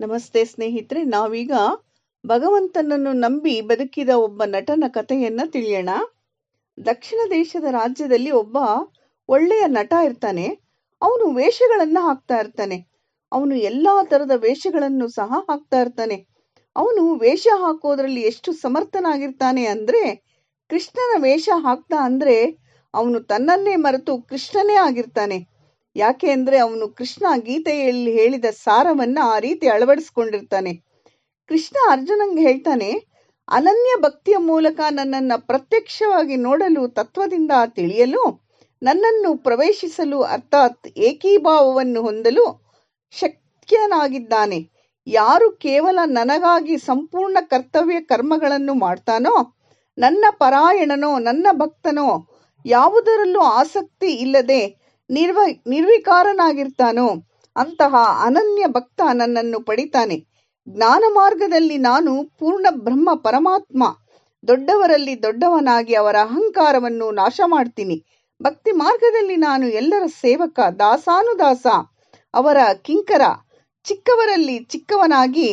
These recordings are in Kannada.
ನಮಸ್ತೆ ಸ್ನೇಹಿತರೆ, ನಾವೀಗ ಭಗವಂತನನ್ನು ನಂಬಿ ಬದುಕಿದ ಒಬ್ಬ ನಟನ ಕಥೆಯನ್ನ ತಿಳಿಯೋಣ. ದಕ್ಷಿಣ ದೇಶದ ರಾಜ್ಯದಲ್ಲಿ ಒಬ್ಬ ಒಳ್ಳೆಯ ನಟ ಇರ್ತಾನೆ. ಅವನು ವೇಷಗಳನ್ನ ಹಾಕ್ತಾ ಇರ್ತಾನೆ. ಅವನು ಎಲ್ಲಾ ತರದ ವೇಷಗಳನ್ನು ಸಹ ಹಾಕ್ತಾ ಇರ್ತಾನೆ. ಅವನು ವೇಷ ಹಾಕೋದ್ರಲ್ಲಿ ಎಷ್ಟು ಸಮರ್ಥನಾಗಿರ್ತಾನೆ ಅಂದ್ರೆ, ಕೃಷ್ಣನ ವೇಷ ಹಾಕ್ತಾ ಅಂದ್ರೆ ಅವನು ತನ್ನನ್ನೇ ಮರೆತು ಕೃಷ್ಣನೇ ಆಗಿರ್ತಾನೆ. ಯಾಕೆ ಅಂದ್ರೆ ಅವನು ಕೃಷ್ಣ ಗೀತೆಯಲ್ಲಿ ಹೇಳಿದ ಸಾರವನ್ನ ಆ ರೀತಿ ಅಳವಡಿಸ್ಕೊಂಡಿರ್ತಾನೆ. ಕೃಷ್ಣ ಅರ್ಜುನಂಗೆ ಹೇಳ್ತಾನೆ, ಅನನ್ಯ ಭಕ್ತಿಯ ಮೂಲಕ ನನ್ನನ್ನ ಪ್ರತ್ಯಕ್ಷವಾಗಿ ನೋಡಲು ತತ್ವದಿಂದ ತಿಳಿಯಲು, ನನ್ನನ್ನು ಪ್ರವೇಶಿಸಲು ಅರ್ಥಾತ್ ಏಕೀಭಾವವನ್ನು ಹೊಂದಲು ಶಕ್ಯನಾಗಿದ್ದಾನೆ ಯಾರು ಕೇವಲ ನನಗಾಗಿ ಸಂಪೂರ್ಣ ಕರ್ತವ್ಯ ಕರ್ಮಗಳನ್ನು ಮಾಡ್ತಾನೋ, ನನ್ನ ಪರಾಯಣನೋ, ನನ್ನ ಭಕ್ತನೋ, ಯಾವುದರಲ್ಲೂ ಆಸಕ್ತಿ ಇಲ್ಲದೆ ನಿರ್ವ, ನಿರ್ವಿಕಾರನಾಗಿರ್ತಾನೋ ಅಂತಹ ಅನನ್ಯ ಭಕ್ತ ನನ್ನನ್ನು ಪಡಿತಾನೆ. ಜ್ಞಾನ ಮಾರ್ಗದಲ್ಲಿ ನಾನು ಪೂರ್ಣ ಬ್ರಹ್ಮ ಪರಮಾತ್ಮ. ದೊಡ್ಡವರಲ್ಲಿ ದೊಡ್ಡವನಾಗಿ ಅವರ ಅಹಂಕಾರವನ್ನು ನಾಶ ಮಾಡ್ತೀನಿ. ಭಕ್ತಿ ಮಾರ್ಗದಲ್ಲಿ ನಾನು ಎಲ್ಲರ ಸೇವಕ, ದಾಸಾನುದಾಸ, ಅವರ ಕಿಂಕರ. ಚಿಕ್ಕವರಲ್ಲಿ ಚಿಕ್ಕವನಾಗಿ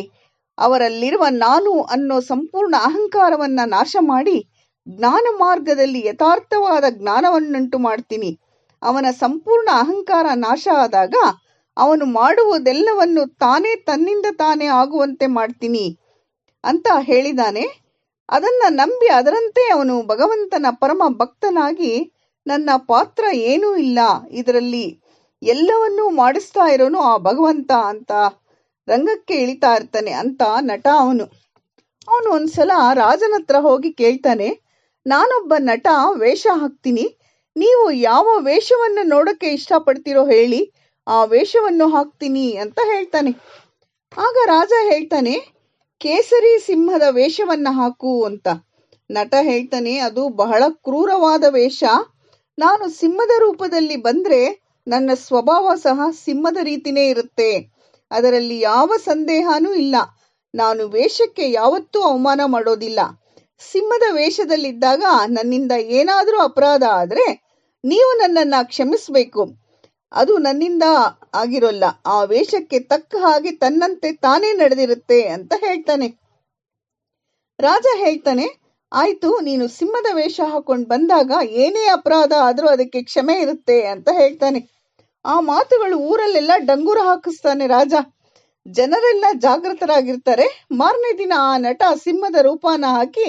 ಅವರಲ್ಲಿರುವ ನಾನು ಅನ್ನೋ ಸಂಪೂರ್ಣ ಅಹಂಕಾರವನ್ನ ನಾಶ ಮಾಡಿ ಜ್ಞಾನ ಮಾರ್ಗದಲ್ಲಿ ಯಥಾರ್ಥವಾದ ಜ್ಞಾನವನ್ನುಂಟು ಮಾಡ್ತೀನಿ. ಅವನ ಸಂಪೂರ್ಣ ಅಹಂಕಾರ ನಾಶ ಆದಾಗ ಅವನು ಮಾಡುವುದೆಲ್ಲವನ್ನು ತಾನೇ ತನ್ನಿಂದ ತಾನೇ ಆಗುವಂತೆ ಮಾಡ್ತೀನಿ ಅಂತ ಹೇಳಿದಾನೆ. ಅದನ್ನ ನಂಬಿ ಅದರಂತೆ ಅವನು ಭಗವಂತನ ಪರಮ ಭಕ್ತನಾಗಿ ನನ್ನ ಪಾತ್ರ ಏನೂ ಇಲ್ಲ, ಇದರಲ್ಲಿ ಎಲ್ಲವನ್ನೂ ಮಾಡಿಸ್ತಾ ಇರೋನು ಆ ಭಗವಂತ ಅಂತ ರಂಗಕ್ಕೆ ಇಳಿತಾ ಇರ್ತಾನೆ ಅಂತ ನಟ ಅವನು. ಅವನು ಒಂದ್ಸಲ ರಾಜನ ಹತ್ರ ಹೋಗಿ ಕೇಳ್ತಾನೆ, ನಾನೊಬ್ಬ ನಟ, ವೇಷ ಹಾಕ್ತೀನಿ ನೀವು ಯಾವ ವೇಷವನ್ನು ನೋಡಕ್ಕೆ ಇಷ್ಟಪಡ್ತೀರೋ ಹೇಳಿ, ಆ ವೇಷವನ್ನು ಹಾಕ್ತೀನಿ ಅಂತ ಹೇಳ್ತಾನೆ. ಆಗ ರಾಜ ಹೇಳ್ತಾನೆ, ಕೇಸರಿ ಸಿಂಹದ ವೇಷವನ್ನ ಹಾಕು ಅಂತ. ನಟ ಹೇಳ್ತಾನೆ, ಅದು ಬಹಳ ಕ್ರೂರವಾದ ವೇಷ. ನಾನು ಸಿಂಹದ ರೂಪದಲ್ಲಿ ಬಂದ್ರೆ ನನ್ನ ಸ್ವಭಾವ ಸಹ ಸಿಂಹದ ರೀತಿನೇ ಇರುತ್ತೆ. ಅದರಲ್ಲಿ ಯಾವ ಸಂದೇಹನೂ ಇಲ್ಲ. ನಾನು ವೇಷಕ್ಕೆ ಯಾವತ್ತೂ ಅವಮಾನ ಮಾಡೋದಿಲ್ಲ. ಸಿಂಹದ ವೇಷದಲ್ಲಿದ್ದಾಗ ನನ್ನಿಂದ ಏನಾದರೂ ಅಪರಾಧ ಆದ್ರೆ ನೀವು ನನ್ನನ್ನ ಕ್ಷಮಿಸಬೇಕು. ಅದು ನನ್ನಿಂದ ಆಗಿರೋಲ್ಲ. ಆ ವೇಷಕ್ಕೆ ತಕ್ಕ ಹಾಗೆ ತನ್ನಂತೆ ತಾನೇ ನಡೆದಿರುತ್ತೆ ಅಂತ ಹೇಳ್ತಾನೆ. ರಾಜ ಹೇಳ್ತಾನೆ, ಆಯ್ತು, ನೀನು ಸಿಂಹದ ವೇಷ ಹಾಕೊಂಡು ಬಂದಾಗ ಏನೇ ಅಪರಾಧ ಆದ್ರೂ ಅದಕ್ಕೆ ಕ್ಷಮೆ ಇರುತ್ತೆ ಅಂತ ಹೇಳ್ತಾನೆ. ಆ ಮಾತುಗಳು ಊರಲ್ಲೆಲ್ಲ ಡಂಗೂರ ಹಾಕಿಸ್ತಾನೆ ರಾಜ. ಜನರೆಲ್ಲ ಜಾಗೃತರಾಗಿರ್ತಾರೆ. ಮಾರನೇ ದಿನ ಆ ನಟ ಸಿಂಹದ ರೂಪಾನ ಹಾಕಿ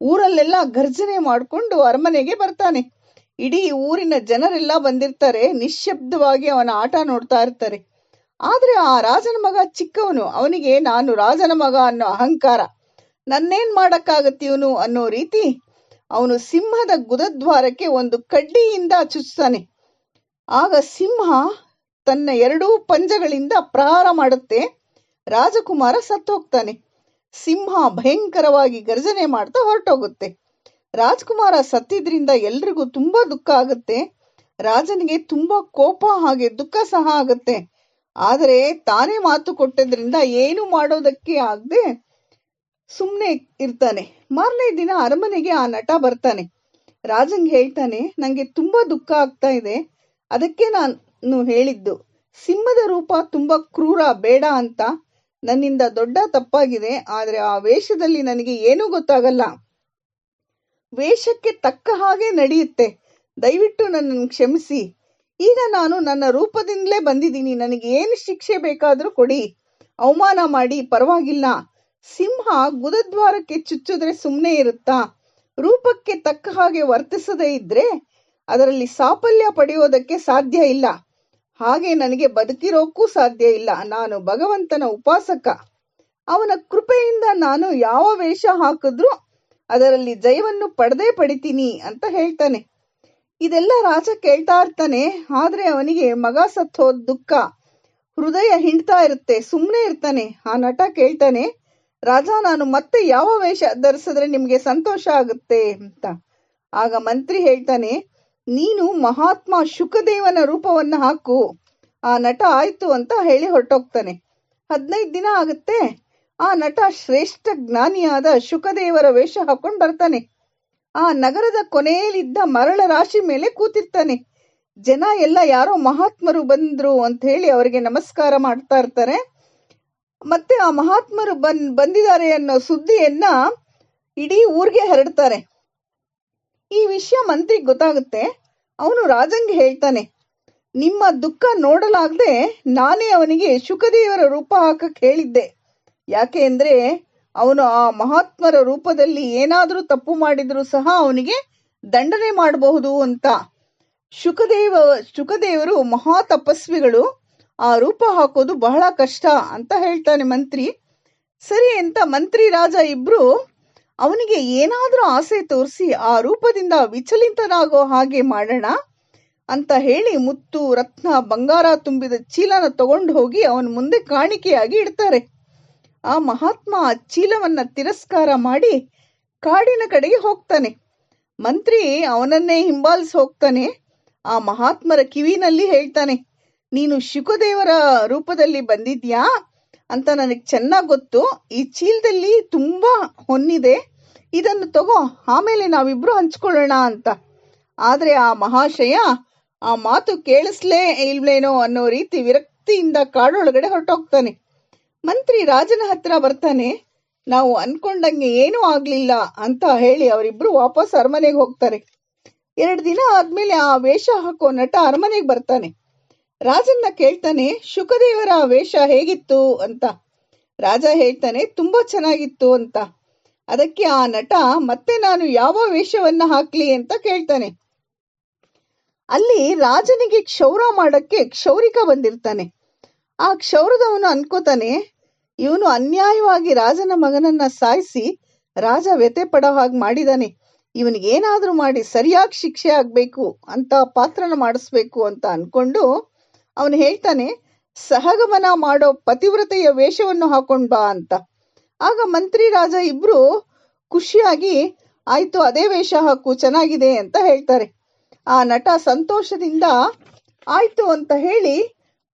ಊರಲ್ಲೆಲ್ಲ ಗರ್ಜನೆ ಮಾಡ್ಕೊಂಡು ಅರಮನೆಗೆ ಬರ್ತಾನೆ. ಇಡೀ ಊರಿನ ಜನರೆಲ್ಲ ಬಂದಿರ್ತಾರೆ, ನಿಶ್ಶಬ್ದವಾಗಿ ಅವನ ಆಟ ನೋಡ್ತಾ ಇರ್ತಾರೆ. ಆದ್ರೆ ಆ ರಾಜನ ಮಗ ಚಿಕ್ಕವನು, ಅವನಿಗೆ ನಾನು ರಾಜನ ಮಗ ಅನ್ನೋ ಅಹಂಕಾರ. ನನ್ನೇನ್ ಮಾಡಕ್ಕಾಗತ್ತೀವನು ಅನ್ನೋ ರೀತಿ ಅವನು ಸಿಂಹದ ಗುದದ್ವಾರಕ್ಕೆ ಒಂದು ಕಡ್ಡಿಯಿಂದ ಚುಚ್ತಾನೆ. ಆಗ ಸಿಂಹ ತನ್ನ ಎರಡೂ ಪಂಜಗಳಿಂದ ಪ್ರಹಾರ ಮಾಡುತ್ತೆ. ರಾಜಕುಮಾರ ಸತ್ತೋಗ್ತಾನೆ. ಸಿಂಹ ಭಯಂಕರವಾಗಿ ಗರ್ಜನೆ ಮಾಡ್ತಾ ಹೊರಟೋಗುತ್ತೆ. ರಾಜ್ಕುಮಾರ ಸತ್ತಿದ್ರಿಂದ ಎಲ್ರಿಗೂ ತುಂಬಾ ದುಃಖ ಆಗುತ್ತೆ. ರಾಜನಿಗೆ ತುಂಬಾ ಕೋಪ ಹಾಗೆ ದುಃಖ ಸಹ ಆಗುತ್ತೆ. ಆದರೆ ತಾನೇ ಮಾತು ಕೊಟ್ಟಿದ್ರಿಂದ ಏನು ಮಾಡೋದಕ್ಕೆ ಆಗದೆ ಸುಮ್ನೆ ಇರ್ತಾನೆ. ಮಾರನೇ ದಿನ ಅರಮನೆಗೆ ಆ ನಟ ಬರ್ತಾನೆ. ರಾಜಂಗ್ ಹೇಳ್ತಾನೆ, ನಂಗೆ ತುಂಬಾ ದುಃಖ ಆಗ್ತಾ ಇದೆ. ಅದಕ್ಕೆ ನಾನು ಹೇಳಿದ್ದು, ಸಿಂಹದ ರೂಪ ತುಂಬಾ ಕ್ರೂರ, ಬೇಡ ಅಂತ. ನನ್ನಿಂದ ದೊಡ್ಡ ತಪ್ಪಾಗಿದೆ. ಆದ್ರೆ ಆ ವೇಷದಲ್ಲಿ ನನಗೆ ಏನೂ ಗೊತ್ತಾಗಲ್ಲ. ವೇಷಕ್ಕೆ ತಕ್ಕ ಹಾಗೆ ನಡೆಯುತ್ತೆ. ದಯವಿಟ್ಟು ನನ್ನನ್ನು ಕ್ಷಮಿಸಿ. ಈಗ ನಾನು ನನ್ನ ರೂಪದಿಂದಲೇ ಬಂದಿದ್ದೀನಿ. ನನಗೆ ಏನು ಶಿಕ್ಷೆ ಬೇಕಾದರೂ ಕೊಡಿ. ಅವಮಾನ ಮಾಡಿ, ಪರವಾಗಿಲ್ಲ. ಸಿಂಹ ಗುದದ್ವಾರಕ್ಕೆ ಚುಚ್ಚಿದ್ರೆ ಸುಮ್ಮನೆ ಇರುತ್ತಾ? ರೂಪಕ್ಕೆ ತಕ್ಕ ಹಾಗೆ ವರ್ತಿಸದೇ ಇದ್ರೆ ಅದರಲ್ಲಿ ಸಾಫಲ್ಯ ಪಡೆಯೋದಕ್ಕೆ ಸಾಧ್ಯ ಇಲ್ಲ. ಹಾಗೆ ನನಗೆ ಬದುಕಿರೋಕ್ಕೂ ಸಾಧ್ಯ ಇಲ್ಲ. ನಾನು ಭಗವಂತನ ಉಪಾಸಕ. ಅವನ ಕೃಪೆಯಿಂದ ನಾನು ಯಾವ ವೇಷ ಹಾಕಿದ್ರೂ ಅದರಲ್ಲಿ ಜಯವನ್ನು ಪಡೆದೇ ಪಡಿತೀನಿ ಅಂತ ಹೇಳ್ತಾನೆ. ಇದೆಲ್ಲ ರಾಜ ಕೇಳ್ತಾ ಇರ್ತಾನೆ, ಆದ್ರೆ ಅವನಿಗೆ ಮಗ ಸತ್ತೋದ್ ದುಃಖ, ಹೃದಯ ಹಿಂಡ್ತಾ ಇರುತ್ತೆ ಸುಮ್ಮನೆ ಇರ್ತಾನೆ. ಆ ನಟ ಕೇಳ್ತಾನೆ, ರಾಜ ನಾನು ಮತ್ತೆ ಯಾವ ವೇಷ ಧರಿಸಿದ್ರೆ ನಿಮ್ಗೆ ಸಂತೋಷ ಆಗುತ್ತೆ ಅಂತ. ಆಗ ಮಂತ್ರಿ ಹೇಳ್ತಾನೆ, ನೀನು ಮಹಾತ್ಮ ಶುಕದೇವನ ರೂಪವನ್ನ ಹಾಕು. ಆ ನಟ ಆಯ್ತು ಅಂತ ಹೇಳಿ ಹೊರಟೋಗ್ತಾನೆ. ಹದಿನೈದು ದಿನ ಆಗುತ್ತೆ ಆ ನಟ ಶ್ರೇಷ್ಠ ಜ್ಞಾನಿಯಾದ ಶುಕದೇವರ ವೇಷ ಹಾಕೊಂಡ್ ಬರ್ತಾನೆ. ಆ ನಗರದ ಕೊನೆಯಲ್ಲಿದ್ದ ಮರಳ ರಾಶಿ ಮೇಲೆ ಕೂತಿರ್ತಾನೆ. ಜನ ಎಲ್ಲ ಯಾರೋ ಮಹಾತ್ಮರು ಬಂದ್ರು ಅಂತ ಹೇಳಿ ಅವರಿಗೆ ನಮಸ್ಕಾರ ಮಾಡ್ತಾ ಇರ್ತಾರೆ. ಮತ್ತೆ ಆ ಮಹಾತ್ಮರು ಬನ್ ಬಂದಿದ್ದಾರೆ ಅನ್ನೋ ಸುದ್ದಿಯನ್ನ ಇಡೀ ಊರಿಗೆ ಹರಡ್ತಾರೆ. ಈ ವಿಷಯ ಮಂತ್ರಿಗೆ ಗೊತ್ತಾಗುತ್ತೆ. ಅವನು ರಾಜಂಗೆ ಹೇಳ್ತಾನೆ, ನಿಮ್ಮ ದುಃಖ ನೋಡಲಾಗದೆ ನಾನೇ ಅವನಿಗೆ ಶುಕದೇವರ ರೂಪ ಹಾಕಕ್ ಹೇಳಿದ್ದೆ. ಯಾಕೆ ಅಂದ್ರೆ ಅವನು ಆ ಮಹಾತ್ಮರ ರೂಪದಲ್ಲಿ ಏನಾದರೂ ತಪ್ಪು ಮಾಡಿದ್ರು ಸಹ ಅವನಿಗೆ ದಂಡನೆ ಮಾಡಬಹುದು ಅಂತ. ಶುಕದೇವ, ಶುಕದೇವರು ಮಹಾ ತಪಸ್ವಿಗಳು, ಆ ರೂಪ ಹಾಕೋದು ಬಹಳ ಕಷ್ಟ ಅಂತ ಹೇಳ್ತಾನೆ ಮಂತ್ರಿ. ಸರಿ ಅಂತ ಮಂತ್ರಿ ರಾಜ ಇಬ್ರು ಅವನಿಗೆ ಏನಾದ್ರೂ ಆಸೆ ತೋರಿಸಿ ಆ ರೂಪದಿಂದ ವಿಚಲಿತನಾಗೋ ಹಾಗೆ ಮಾಡೋಣ ಅಂತ ಹೇಳಿ ಮುತ್ತು, ರತ್ನ, ಬಂಗಾರ ತುಂಬಿದ ಚೀಲನ ತಗೊಂಡು ಹೋಗಿ ಅವನ ಮುಂದೆ ಕಾಣಿಕೆಯಾಗಿ ಇಡ್ತಾರೆ. ಆ ಮಹಾತ್ಮ ಆ ಚೀಲವನ್ನ ತಿರಸ್ಕಾರ ಮಾಡಿ ಕಾಡಿನ ಕಡೆಗೆ ಹೋಗ್ತಾನೆ. ಮಂತ್ರಿ ಅವನನ್ನೇ ಹಿಂಬಾಲಿಸಿ ಹೋಗ್ತಾನೆ. ಆ ಮಹಾತ್ಮರ ಕಿವಿನಲ್ಲಿ ಹೇಳ್ತಾನೆ, ನೀನು ಶುಕದೇವರ ರೂಪದಲ್ಲಿ ಬಂದಿದ್ಯಾ? ಅಂತ ನನಗೆ ಚೆನ್ನಾಗಿ ಗೊತ್ತು. ಈ ಚೀಲದಲ್ಲಿ ತುಂಬಾ ಹೊನ್ನಿದೆ. ಇದನ್ನು ತಗೋ, ಆಮೇಲೆ ನಾವಿಬ್ರು ಹಂಚ್ಕೊಳ್ಳೋಣ ಅಂತ. ಆದ್ರೆ ಆ ಮಹಾಶಯ ಆ ಮಾತು ಕೇಳಿಸ್ಲೇ ಇಲ್ವೇನೋ ಅನ್ನೋ ರೀತಿ ವಿರಕ್ತಿಯಿಂದ ಕಾಡೊಳಗಡೆ ಹೊರಟೋಗ್ತಾನೆ. ಮಂತ್ರಿ ರಾಜನ ಹತ್ರ ಬರ್ತಾನೆ, ನಾವು ಅನ್ಕೊಂಡಂಗೆ ಏನೂ ಆಗ್ಲಿಲ್ಲ ಅಂತ ಹೇಳಿ ಅವರಿಬ್ರು ವಾಪಸ್ ಅರಮನೆಗೆ ಹೋಗ್ತಾರೆ. ಎರಡು ದಿನ ಆದ್ಮೇಲೆ ಆ ವೇಷ ಹಾಕೋ ನಟ ಅರಮನೆಗೆ ಬರ್ತಾನೆ. ರಾಜನ್ನ ಕೇಳ್ತಾನೆ, ಶುಕದೇವರ ವೇಷ ಹೇಗಿತ್ತು ಅಂತ. ರಾಜ ಹೇಳ್ತಾನೆ, ತುಂಬಾ ಚೆನ್ನಾಗಿತ್ತು ಅಂತ. ಅದಕ್ಕೆ ಆ ನಟ, ಮತ್ತೆ ನಾನು ಯಾವ ವೇಷವನ್ನ ಹಾಕ್ಲಿ ಅಂತ ಕೇಳ್ತಾನೆ. ಅಲ್ಲಿ ರಾಜನಿಗೆ ಕ್ಷೌರ ಮಾಡಕ್ಕೆ ಕ್ಷೌರಿಕ ಬಂದಿರ್ತಾನೆ. ಆ ಕ್ಷೌರದವನು ಅನ್ಕೋತಾನೆ ಇವನು ಅನ್ಯಾಯವಾಗಿ ರಾಜನ ಮಗನನ್ನ ಸಾಯಿಸಿ ರಾಜ ವ್ಯಥೆ ಪಡೋ ಹಾಗೆ ಮಾಡಿದಾನೆ. ಇವನಿಗೆ ಏನಾದ್ರೂ ಮಾಡಿ ಸರಿಯಾಗಿ ಶಿಕ್ಷೆ ಆಗ್ಬೇಕು ಅಂತ ಪಾತ್ರನ ಮಾಡಿಸ್ಬೇಕು ಅಂತ ಅನ್ಕೊಂಡು ಅವನು ಹೇಳ್ತಾನೆ, ಸಹಗಮನ ಮಾಡೋ ಪತಿವ್ರತೆಯ ವೇಷವನ್ನು ಹಾಕೊಂಡ್ ಬಾ ಅಂತ. ಆಗ ಮಂತ್ರಿ ರಾಜ ಇಬ್ರು ಖುಷಿಯಾಗಿ, ಆಯ್ತು, ಅದೇ ವೇಷ ಹಾಕು, ಚೆನ್ನಾಗಿದೆ ಅಂತ ಹೇಳ್ತಾರೆ. ಆ ನಟ ಸಂತೋಷದಿಂದ, ಆಯ್ತು ಅಂತ ಹೇಳಿ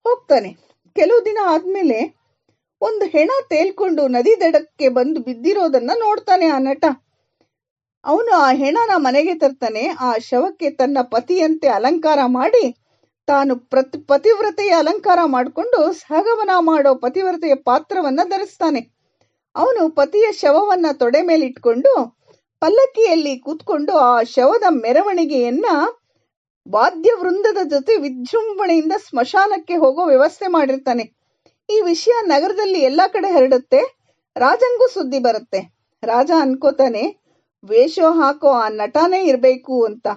ಹೋಗ್ತಾನೆ. ಕೆಲವು ದಿನ ಆದ್ಮೇಲೆ ಒಂದು ಹೆಣ ತೇಲ್ಕೊಂಡು ನದಿ ದಡಕ್ಕೆ ಬಂದು ಬಿದ್ದಿರೋದನ್ನ ನೋಡ್ತಾನೆ ಆ ನಟ. ಅವನು ಆ ಹೆಣನ ಮನೆಗೆ ತರ್ತಾನೆ, ಆ ಶವಕ್ಕೆ ತನ್ನ ಪತಿಯಂತೆ ಅಲಂಕಾರ ಮಾಡಿ, ತಾನು ಪ್ರತಿ ಪತಿವ್ರತೆಯ ಅಲಂಕಾರ ಮಾಡಿಕೊಂಡು ಸಹಗಮನ ಮಾಡೋ ಪತಿವ್ರತೆಯ ಪಾತ್ರವನ್ನ ಧರಿಸ್ತಾನೆ. ಅವನು ಪತಿಯ ಶವವನ್ನ ತೊಡೆ ಮೇಲಿಟ್ಕೊಂಡು ಪಲ್ಲಕ್ಕಿಯಲ್ಲಿ ಕೂತ್ಕೊಂಡು ಆ ಶವದ ಮೆರವಣಿಗೆಯನ್ನ ವಾದ್ಯ ವೃಂದದ ಜೊತೆ ವಿಜೃಂಭಣೆಯಿಂದ ಸ್ಮಶಾನಕ್ಕೆ ಹೋಗೋ ವ್ಯವಸ್ಥೆ ಮಾಡಿರ್ತಾನೆ. ಈ ವಿಷಯ ನಗರದಲ್ಲಿ ಎಲ್ಲಾ ಕಡೆ ಹರಡುತ್ತೆ, ರಾಜಂಗೂ ಸುದ್ದಿ ಬರುತ್ತೆ. ರಾಜ ಅನ್ಕೋತಾನೆ, ವೇಷ ಹಾಕೋ, ಆ ನಟನೇ ಇರ್ಬೇಕು ಅಂತ.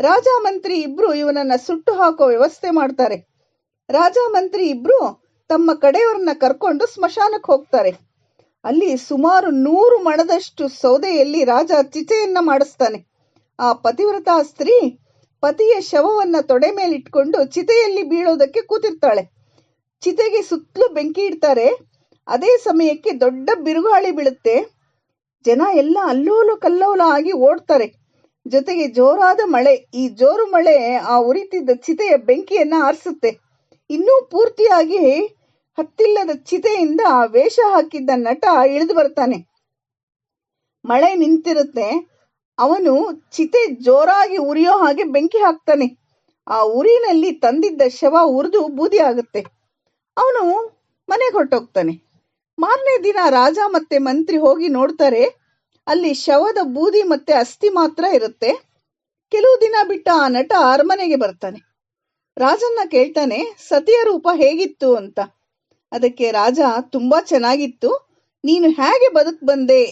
ರಾಜ ಮಂತ್ರಿ ಇಬ್ರು ಇವನನ್ನ ಸುಟ್ಟು ಹಾಕೋ ವ್ಯವಸ್ಥೆ ಮಾಡ್ತಾರೆ. ರಾಜ ಮಂತ್ರಿ ಇಬ್ರು ತಮ್ಮ ಕಡೆಯವರನ್ನ ಕರ್ಕೊಂಡು ಸ್ಮಶಾನಕ್ಕೆ ಹೋಗ್ತಾರೆ. ಅಲ್ಲಿ ಸುಮಾರು ನೂರು ಮಣದಷ್ಟು ಸೌದೆಯಲ್ಲಿ ರಾಜ ಚಿತೆಯನ್ನ ಮಾಡಿಸ್ತಾನೆ. ಆ ಪತಿವ್ರತ ಸ್ತ್ರೀ ಪತಿಯ ಶವವನ್ನ ತೊಡೆ ಮೇಲಿಟ್ಕೊಂಡು ಚಿತೆಯಲ್ಲಿ ಬೀಳೋದಕ್ಕೆ ಕೂತಿರ್ತಾಳೆ. ಚಿತೆಗೆ ಸುತ್ತಲೂ ಬೆಂಕಿ ಇಡ್ತಾರೆ. ಅದೇ ಸಮಯಕ್ಕೆ ದೊಡ್ಡ ಬಿರುಗಾಳಿ ಬೀಳುತ್ತೆ. ಜನ ಎಲ್ಲ ಅಲ್ಲೋಲ ಕಲ್ಲೋಲ ಆಗಿ ಓಡ್ತಾರೆ. ಜೊತೆಗೆ ಜೋರಾದ ಮಳೆ. ಈ ಜೋರು ಮಳೆ ಆ ಉರಿತಿದ್ದ ಚಿತೆಯ ಬೆಂಕಿಯನ್ನ ಆರಿಸುತ್ತೆ. ಇನ್ನೂ ಪೂರ್ತಿಯಾಗಿ ಹತ್ತಿಲ್ಲದ ಚಿತೆಯಿಂದ ಆ ವೇಷ ಹಾಕಿದ್ದ ನಟ ಇಳಿದು ಬರ್ತಾನೆ. ಮಳೆ ನಿಂತಿರುತ್ತೆ. ಅವನು ಚಿತೆ ಜೋರಾಗಿ ಉರಿಯೋ ಹಾಗೆ ಬೆಂಕಿ ಹಾಕ್ತಾನೆ. ಆ ಉರಿನಲ್ಲಿ ತಂದಿದ್ದ ಶವ ಉರಿದು ಬೂದಿ ಆಗುತ್ತೆ ಅವನು ಮನೆಗೆ ಹೊರಟೋಗ್ತಾನೆ. ಮಾರನೇ ದಿನ ರಾಜ ಮತ್ತೆ ಮಂತ್ರಿ ಹೋಗಿ ನೋಡ್ತಾರೆ, ಅಲ್ಲಿ ಶವದ ಬೂದಿ ಮತ್ತೆ ಅಸ್ಥಿ ಮಾತ್ರ ಇರುತ್ತೆ. ಕೆಲವು ದಿನ ಬಿಟ್ಟ ಆ ನಟ ಅರಮನೆಗೆ ಬರ್ತಾನೆ. ರಾಜನ್ನ ಕೇಳ್ತಾನೆ, ಸತಿಯ ರೂಪ ಹೇಗಿತ್ತು ಅಂತ. ಅದಕ್ಕೆ ರಾಜ, ತುಂಬಾ ಚೆನ್ನಾಗಿತ್ತು. ನೀನು ಹೇಗೆ ಬದುಕ್ ಬಂದೆ?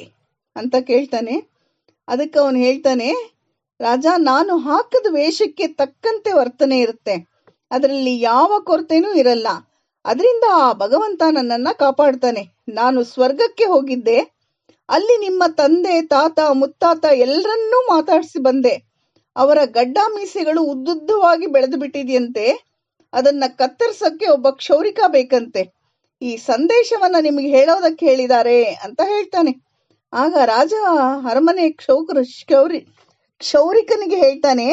ಅಂತ ಕೇಳ್ತಾನೆ. ಅದಕ್ಕೆ ಅವನು ಹೇಳ್ತಾನೆ, ರಾಜ, ನಾನು ಹಾಕದ ವೇಷಕ್ಕೆ ತಕ್ಕಂತೆ ವರ್ತನೆ ಇರುತ್ತೆ. ಅದರಲ್ಲಿ ಯಾವ ಕೊರತೆನೂ ಇರಲ್ಲ. ಅದರಿಂದ ಆ ಭಗವಂತ ನನ್ನನ್ನ ಕಾಪಾಡ್ತಾನೆ. ನಾನು ಸ್ವರ್ಗಕ್ಕೆ ಹೋಗಿದ್ದೆ. ಅಲ್ಲಿ ನಿಮ್ಮ ತಂದೆ, ತಾತ, ಮುತ್ತಾತ ಎಲ್ಲರನ್ನೂ ಮಾತಾಡಿಸಿ ಬಂದೆ. ಅವರ ಗಡ್ಡ ಮೀಸೆಗಳು ಉದ್ದುದ್ದವಾಗಿ ಬೆಳೆದು ಬಿಟ್ಟಿದೆಯಂತೆ ಅದನ್ನ ಕತ್ತರಿಸಕ್ಕೆ ಒಬ್ಬ ಕ್ಷೌರಿಕ ಬೇಕಂತೆ. ಈ ಸಂದೇಶವನ್ನ ನಿಮಗೆ ಹೇಳೋದಕ್ಕೆ ಹೇಳಿದ್ದಾರೆ ಅಂತ ಹೇಳ್ತಾನೆ. ಆಗ ರಾಜ ಅರಮನೆ ಕ್ಷೌಕರು ಕ್ಷೌರಿ, ಕ್ಷೌರಿಕನಿಗೆ ಹೇಳ್ತಾನೆ,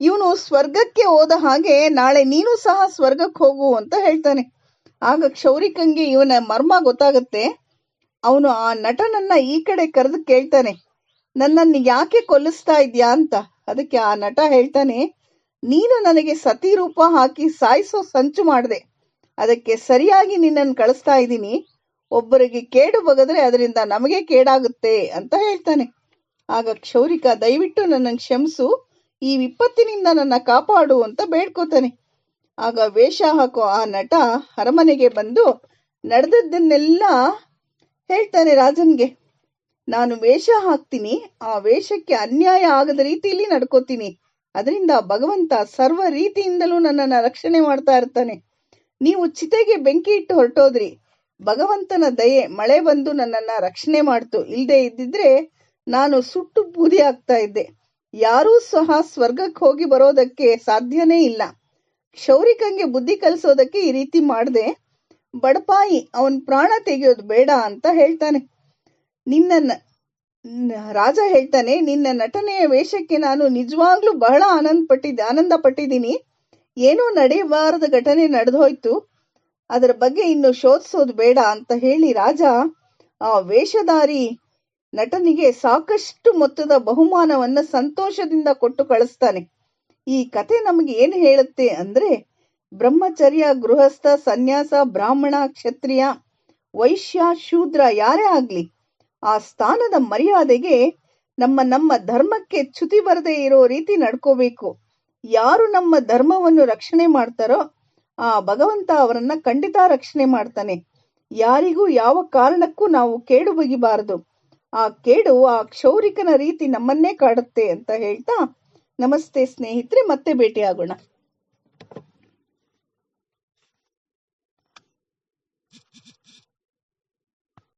ಇವನು ಸ್ವರ್ಗಕ್ಕೆ ಹೋದ ಹಾಗೆ ನಾಳೆ ನೀನು ಸಹ ಸ್ವರ್ಗಕ್ಕೆ ಹೋಗು ಅಂತ ಹೇಳ್ತಾನೆ. ಆಗ ಕ್ಷೌರಿಕಂಗೆ ಇವನ ಮರ್ಮ ಗೊತ್ತಾಗುತ್ತೆ. ಅವನು ಆ ನಟನನ್ನ ಈ ಕಡೆ ಕರೆದು ಕೇಳ್ತಾನೆ, ನನ್ನನ್ನು ಯಾಕೆ ಕೊಲ್ಲಿಸ್ತಾ ಇದ್ಯಾ? ಅಂತ. ಅದಕ್ಕೆ ಆ ನಟ ಹೇಳ್ತಾನೆ, ನೀನು ನನಗೆ ಸತಿ ರೂಪ ಹಾಕಿ ಸಾಯಿಸೋ ಸಂಚು ಮಾಡಿದೆ. ಅದಕ್ಕೆ ಸರಿಯಾಗಿ ನಿನ್ನನ್ನು ಕಳಿಸ್ತಾ ಇದ್ದೀನಿ. ಒಬ್ಬರಿಗೆ ಕೇಡು ಬಗದ್ರೆ ಅದರಿಂದ ನಮಗೆ ಕೇಡಾಗುತ್ತೆ ಅಂತ ಹೇಳ್ತಾನೆ. ಆಗ ಕ್ಷೌರಿಕ, ದಯವಿಟ್ಟು ನನ್ನನ್ನು ಕ್ಷಮಿಸು. ಈ ವಿಪತ್ತಿನಿಂದ ನನ್ನ ಕಾಪಾಡು ಅಂತ ಬೇಡ್ಕೋತಾನೆ. ಆಗ ವೇಷ ಹಾಕೋ ಆ ನಟ ಅರಮನೆಗೆ ಬಂದು ನಡೆದದ್ದನ್ನೆಲ್ಲ ಹೇಳ್ತಾನೆ ರಾಜನ್ಗೆ. ನಾನು ವೇಷ ಹಾಕ್ತೀನಿ, ಆ ವೇಷಕ್ಕೆ ಅನ್ಯಾಯ ಆಗದ ರೀತಿಯಲ್ಲಿ ನಡ್ಕೋತೀನಿ. ಅದರಿಂದ ಭಗವಂತ ಸರ್ವ ರೀತಿಯಿಂದಲೂ ನನ್ನನ್ನ ರಕ್ಷಣೆ ಮಾಡ್ತಾ ಇರ್ತಾನೆ. ನೀವು ಚಿತೆಗೆ ಬೆಂಕಿ ಇಟ್ಟು ಹೊರಟೋದ್ರಿ. ಭಗವಂತನ ದಯೆ ಮಳೆ ಬಂದು ನನ್ನನ್ನ ರಕ್ಷಣೆ ಮಾಡ್ತು. ಇಲ್ಲದೆ ಇದ್ದಿದ್ರೆ ನಾನು ಸುಟ್ಟು ಬೂದಿ ಆಗ್ತಾ ಇದ್ದೆ. ಯಾರೂ ಸಹ ಸ್ವರ್ಗಕ್ಕೆ ಹೋಗಿ ಬರೋದಕ್ಕೆ ಸಾಧ್ಯನೇ ಇಲ್ಲ. ಕ್ಷೌರಿಕಂಗೆ ಬುದ್ಧಿ ಕಲಿಸೋದಕ್ಕೆ ಈ ರೀತಿ ಮಾಡ್ದೆ. ಬಡಪಾಯಿ ಅವನ್ ಪ್ರಾಣ ತೆಗೆಯೋದು ಬೇಡ ಅಂತ ಹೇಳ್ತಾನೆ. ನಿನ್ನ ರಾಜ ಹೇಳ್ತಾನೆ, ನಿನ್ನ ನಟನೆಯ ವೇಷಕ್ಕೆ ನಾನು ನಿಜವಾಗ್ಲೂ ಬಹಳ ಆನಂದ ಪಟ್ಟಿದ್ದೆ, ಆನಂದ ಪಟ್ಟಿದ್ದೀನಿ. ಏನೋ ನಡೆಯಬಾರದ ಘಟನೆ ನಡೆದೋಯ್ತು. ಅದರ ಬಗ್ಗೆ ಇನ್ನು ಶೋಧಿಸೋದು ಬೇಡ ಅಂತ ಹೇಳಿ ರಾಜ ಆ ವೇಷಧಾರಿ ನಟನಿಗೆ ಸಾಕಷ್ಟು ಮೊತ್ತದ ಬಹುಮಾನವನ್ನ ಸಂತೋಷದಿಂದ ಕೊಟ್ಟು ಕಳಿಸ್ತಾನೆ. ಈ ಕತೆ ನಮಗೆ ಏನು ಹೇಳುತ್ತೆ ಅಂದ್ರೆ ಬ್ರಹ್ಮಚರ್ಯ, ಗೃಹಸ್ಥ, ಸನ್ಯಾಸ, ಬ್ರಾಹ್ಮಣ, ಕ್ಷತ್ರಿಯ, ವೈಶ್ಯ, ಶೂದ್ರ ಯಾರೇ ಆಗ್ಲಿ ಆ ಸ್ಥಾನದ ಮರ್ಯಾದೆಗೆ ನಮ್ಮ ನಮ್ಮ ಧರ್ಮಕ್ಕೆ ಚ್ಯುತಿ ಬರದೇ ಇರೋ ರೀತಿ ನಡ್ಕೋಬೇಕು. ಯಾರು ನಮ್ಮ ಧರ್ಮವನ್ನು ರಕ್ಷಣೆ ಮಾಡ್ತಾರೋ ಆ ಭಗವಂತ ಅವರನ್ನ ಖಂಡಿತ ರಕ್ಷಣೆ ಮಾಡ್ತಾನೆ. ಯಾರಿಗೂ ಯಾವ ಕಾರಣಕ್ಕೂ ನಾವು ಕೇಡು ಬಗಿಬಾರದು ಆ ಕೇಡು ಆ ಕ್ಷೌರಿಕನ ರೀತಿ ನಮ್ಮನ್ನೇ ಕಾಡುತ್ತೆ ಅಂತ ಹೇಳ್ತಾ ನಮಸ್ತೆ ಸ್ನೇಹಿತರೆ ಮತ್ತೆ ಭೇಟಿಯಾಗೋಣ.